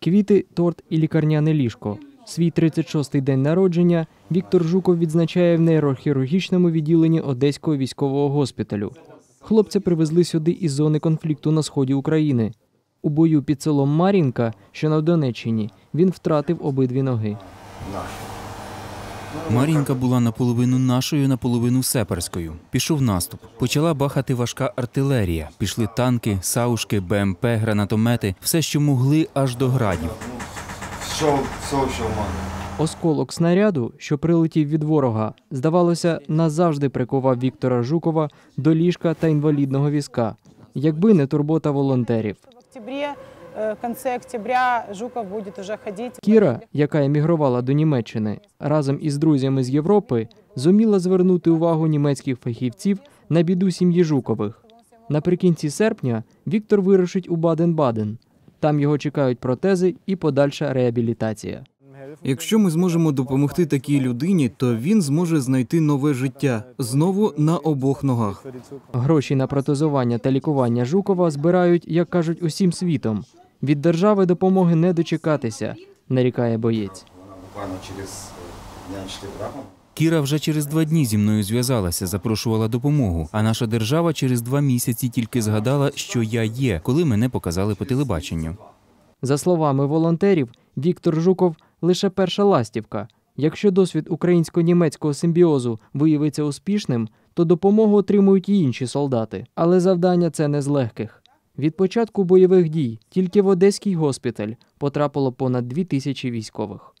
Квіти, торт і лікарняне ліжко. Свій 36-й день народження Віктор Жуков відзначає в нейрохірургічному відділенні Одеського військового госпіталю. Хлопця привезли сюди із зони конфлікту на сході України. У бою під селом Мар'їнка, що на Донеччині, він втратив обидві ноги. Мар'їнка була наполовину нашою, наполовину сеперською. Пішов наступ. Почала бахати важка артилерія. Пішли танки, саушки, БМП, гранатомети, все, що могли, аж до градів. Все, все, що. Осколок снаряду, що прилетів від ворога, здавалося, назавжди прикував Віктора Жукова до ліжка та інвалідного візка, якби не турбота волонтерів. В октябре, э, октября Жуков будет уже ходить. Кіра, яка емігрувала до Німеччини, разом із друзями з Європи, зуміла звернути увагу німецьких фахівців на біду сім'ї Жукових. Наприкінці серпня Віктор вирушить у Баден-Баден. Там його чекають протези і подальша реабілітація. Якщо ми зможемо допомогти такій людині, то він зможе знайти нове життя знову на обох ногах. Гроші на протезування та лікування Жукова збирають, як кажуть, усім світом. Від держави допомоги не дочекатися, нарікає боєць. Буквально через дня 4 раху. Кіра вже через два дні зі мною зв'язалася, запрошувала допомогу. А наша держава через два місяці тільки згадала, що я є, коли мене показали по телебаченню. За словами волонтерів, Віктор Жуков лише перша ластівка. Якщо досвід українсько-німецького симбіозу виявиться успішним, то допомогу отримують і інші солдати. Але завдання це не з легких. Від початку бойових дій тільки в Одеський госпіталь потрапило понад дві тисячі військових.